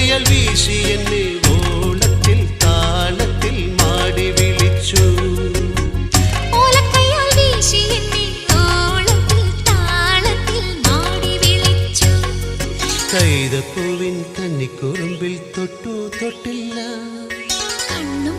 വയൽ വീശി എന്നെ ഓളത്തിൽ താളത്തിൽ മാടി വിളിച്ചു. കൈതപ്പൂവിൻ കണ്ണിക്കുറുമ്പിൽ തൊട്ടു തൊട്ടില്ല. കണ്ണും